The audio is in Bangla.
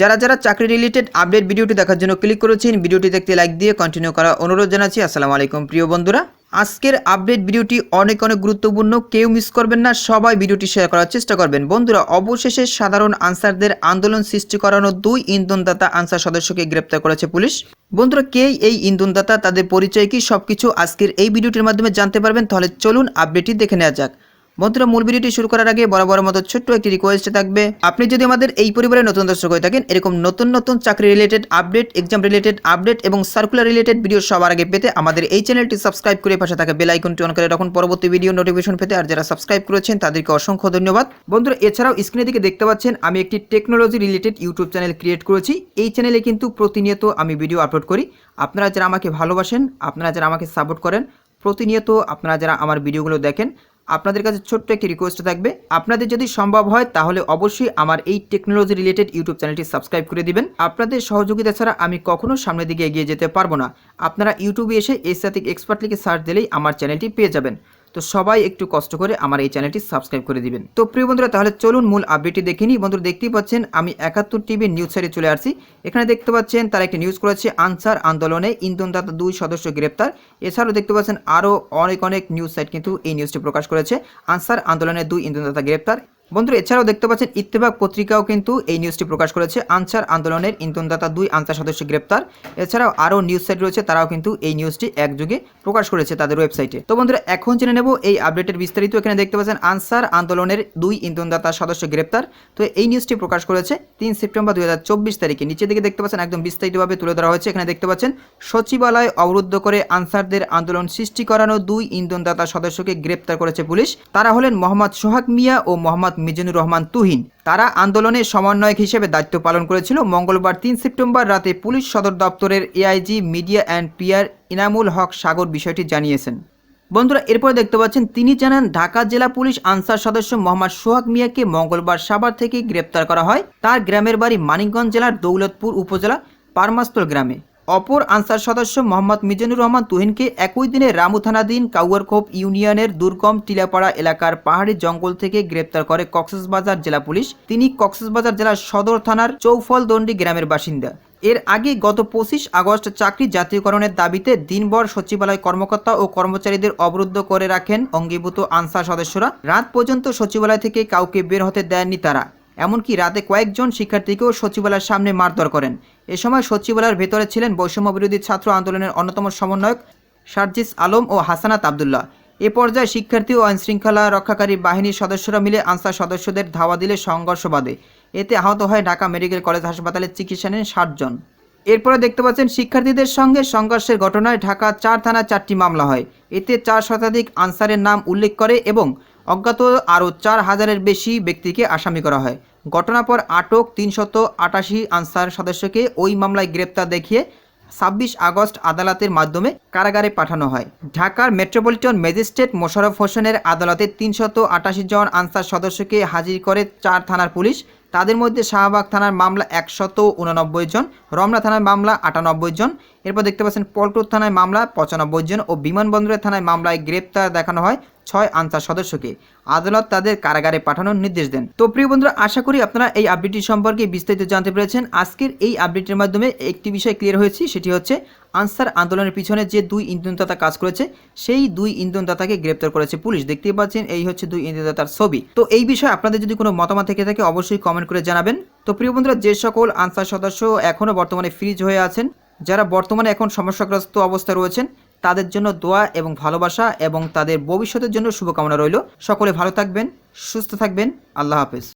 যারা যারা চাকরি রিলেটেড আপডেট ভিডিওটি দেখার জন্য ক্লিক করেছেন ভিডিওটি দেখতে লাইক দিয়ে কন্টিনিউ করা অনুরোধ জানাচ্ছি। আসসালামু আলাইকুম, প্রিয় বন্ধুরা। আজকের আপডেট ভিডিওটি অনেক অনেক গুরুত্বপূর্ণ। কেউ মিস করবেন না, সবাই ভিডিওটি শেয়ার করার চেষ্টা করবেন। বন্ধুরা, অবশেষে সাধারণ আনসারদের আন্দোলন সৃষ্টি করানো দুই ইন্ধনদাতা আনসার সদস্যকে গ্রেপ্তার করেছে পুলিশ। বন্ধুরা, কে এই ইন্ধনদাতা, তাদের পরিচয় কি, সবকিছু আজকের এই ভিডিওটির মাধ্যমে জানতে পারবেন। তাহলে চলুন আপডেটটি দেখে নেওয়া যাক। বন্ধুরা, মূল ভিডিওটি শুরু করার আগে বরাবর মতো ছোট্ট একটি রিকোয়েস্ট থাকবে। আপনি যদি আমাদের এই পরিবারের নতুন দর্শক হয়ে থাকেন, এরকম নতুন নতুন চাকরি related update exam related update এবং সার্কুলার রিলেটেড ভিডিও সবার আগে পেতে আমাদের এই চ্যানেলটি সাবস্ক্রাইব করে পাশে থাকা বেল আইকনটি অন করে রাখুন। পরবর্তী ভিডিও নোটিফিকেশন পেতে আর যারা সাবস্ক্রাইব করেছেন, তাদেরকে অসংখ্য ধন্যবাদ। বন্ধুরা, এছাড়াও স্ক্রিনের দিকে দেখতে পাচ্ছেন, আমি একটি technology related YouTube channel create করেছি। এই চ্যানেলে কিন্তু প্রতিনিয়ত আমি ভিডিও আপলোড করি। আপনারা যারা আমাকে ভালোবাসেন, আপনারা যারা আমাকে সাপোর্ট করেন, প্রতিনিয়ত আপনারা যারা আমার ভিডিওগুলো দেখেন আপনাদের কাছে ছোট্ট একটি রিকোয়েস্ট থাকবে। আপনাদের যদি সম্ভব হয়, তাহলে অবশ্যই আমার এই টেকনোলজি রিলেটেড ইউটিউব চ্যানেলটি সাবস্ক্রাইব করে দিবেন। আপনাদের সহযোগিতা ছাড়া আমি কখনো সামনের দিকে এগিয়ে যেতে পারব না। আপনারা ইউটিউবে এসে এসআতিক এক্সপার্ট লিখে সার্চ দিলেই আমার চ্যানেলটি পেয়ে যাবেন। তো সবাই একটু কষ্ট করে আমার এই চ্যানেলটি সাবস্ক্রাইব করে দিবেন। তো প্রিয় বন্ধুরা, তাহলে চলুন মূল আপডেটটি দেখে নিই। বন্ধুরা, দেখতেই পাচ্ছেন, আমি একাত্তর টিভির নিউজ সাইডে চলে আসছি। এখানে দেখতে পাচ্ছেন, তারা একটি নিউজ করেছে, আনসার আন্দোলনে ইন্ধনদাতা দুই সদস্য গ্রেপ্তার। এছাড়াও দেখতে পাচ্ছেন আরও অনেক অনেক নিউজ সাইট কিন্তু এই নিউজটি প্রকাশ করেছে। আনসার আন্দোলনে দুই ইন্ধনদাতা গ্রেপ্তার। বন্ধুরা, এছাড়াও দেখতে পাচ্ছেন ইত্তেফাক পত্রিকাও কিন্তু এই নিউজটি প্রকাশ করেছে। আনসার আন্দোলনের ইন্ধনদাতা দুই, আনসার সদস্য গ্রেপ্তার। এছাড়াও আরও নিউজ সাইট রয়েছে, তারাও কিন্তু এই নিউজটি একযোগে প্রকাশ করেছে তাদের ওয়েবসাইটে তো বন্ধুরা, এখন জেনে নেব এই আপডেটের বিস্তারিত। এখানে দেখতে পাচ্ছেন আনসার আন্দোলনের দুই ইন্ধনদাতা সদস্য গ্রেপ্তার। তো এই নিউজটি প্রকাশ করেছে তিন সেপ্টেম্বর দুই হাজার চব্বিশ তারিখে। নিচের দিকে দেখতে পাচ্ছেন একদম বিস্তারিতভাবে তুলে ধরা হয়েছে। এখানে দেখতে পাচ্ছেন, সচিবালয় অবরুদ্ধ করে আনসারদের আন্দোলন সৃষ্টি করানো দুই ইন্ধনদাতা সদস্যকে গ্রেপ্তার করেছে পুলিশ। তারা হলেন মোহাম্মদ সোহাগ মিয়া ও মোহাম্মদ মিজানুর রহমান তুহিন। তারা আন্দোলনে সমন্বয়ক হিসেবে দায়িত্ব পালন করেছিল। মঙ্গলবার তিন সেপ্টেম্বর রাতে পুলিশ সদর দপ্তরের AIG, media and PR Inamul Haq Sagar বিষয়টি জানিয়েছেন। বন্ধুরা, এরপর দেখতে পাচ্ছেন, তিনি জানান, ঢাকা জেলা পুলিশ আনসার সদস্য মোহাম্মদ সোহাগ মিয়াকে মঙ্গলবার সাভার থেকে গ্রেপ্তার করা হয়। তার গ্রামের বাড়ি মানিকগঞ্জ জেলার দৌলতপুর উপজেলা পারমাস্তল গ্রামে। অপর আনসার সদস্য মোহাম্মদ মিজানুর রহমান তুহিনকে একই দিনে রামু থানাধীন কাউয়ারখোপ ইউনিয়নের দুর্গম টিলাপাড়া এলাকার পাহাড়ি জঙ্গল থেকে গ্রেপ্তার করে কক্সবাজার জেলা পুলিশ। তিনি কক্সবাজার জেলার সদর থানার চৌফলদণ্ডি গ্রামের বাসিন্দা। এর আগে গত পঁচিশ আগস্ট চাকরি জাতীয়করণের দাবিতে দিনভর সচিবালয় কর্মকর্তা ও কর্মচারীদের অবরুদ্ধ করে রাখেন অঙ্গীভূত আনসার সদস্যরা। রাত পর্যন্ত সচিবালয় থেকে কাউকে বের হতে দেননি তারা। এমনকি রাতে কয়েকজন শিক্ষার্থীকেও সচিবালয়ের সামনে মারধর করেন। এ সময় সচিবালয়ের ভেতরে ছিলেন বৈষম্য বিরোধী ছাত্র আন্দোলনের অন্যতম সমন্বয়ক সার্জিস আলম ও হাসানাত আবদুল্লাহ। এ পর্যায়ে শিক্ষার্থী ও আইনশৃঙ্খলা রক্ষাকারী বাহিনীর সদস্যরা মিলে আনসার সদস্যদের ধাওয়া দিলে সংঘর্ষ বাধে। এতে আহত হয় ঢাকা মেডিকেল কলেজ হাসপাতালে চিকিৎসা নেন ষাটজন এরপরে দেখতে পাচ্ছেন শিক্ষার্থীদের সঙ্গে সংঘর্ষের ঘটনায় ঢাকা চার থানায় চারটি মামলা হয়। এতে চার শতাধিক আনসারের নাম উল্লেখ করে এবং অজ্ঞাত আরও চার হাজারের বেশি ব্যক্তিকে আসামি করা হয়। ঘটনার পর আটক তিনশত আটাশি আনসার সদস্যকে ওই মামলায় গ্রেপ্তার দেখিয়ে ছাব্বিশ আগস্ট আদালতের মাধ্যমে কারাগারে পাঠানো হয়। ঢাকার মেট্রোপলিটন ম্যাজিস্ট্রেট মোশারফ হোসেনের আদালতে তিনশত আটাশি জন আনসার সদস্যকে হাজির করে চার থানার পুলিশ। তাদের মধ্যে শাহবাগ থানার মামলা একশত উননব্বই জন, রমনা থানার মামলা আটানব্বই জন, এরপর দেখতে পাচ্ছেন পল্টুর থানায় মামলা পঁচানব্বই জন ও বিমানবন্দরের থানায় মামলায় গ্রেপ্তার দেখানো হয় ছয় আনসার সদস্যকে আদালত তাদের কারাগারে পাঠানোর নির্দেশ দেন। তো প্রিয় বন্ধুরা, আশা করি আপনারা এই আপডেটটি সম্পর্কে বিস্তারিত জানতে পেরেছেন। আজকের এই আপডেটের মাধ্যমে একটি বিষয় ক্লিয়ার হয়েছে, সেটি হচ্ছে আনসার আন্দোলনের পিছনে যে দুই ইন্ধনদাতা কাজ করেছে, সেই দুই ইন্ধনদাতাকে গ্রেপ্তার করেছে পুলিশ। দেখতেই পাচ্ছেন, এই হচ্ছে দুই ইন্ধনদাতার ছবি। তো এই বিষয়ে আপনাদের যদি কোনো মতামত থেকে থাকে, অবশ্যই কমেন্ট করে জানাবেন। তো প্রিয় বন্ধুরা, যে সকল আনসার সদস্য এখনও বর্তমানে ফ্রিজ হয়ে আছেন, যারা বর্তমানে এখন সমস্যাগ্রস্ত অবস্থায় রয়েছেন তাদের জন্য দোয়া এবং ভালোবাসা এবং তাদের ভবিষ্যতের জন্য শুভকামনা রইল। সকলে ভালো থাকবেন, সুস্থ থাকবেন। আল্লাহ হাফেজ।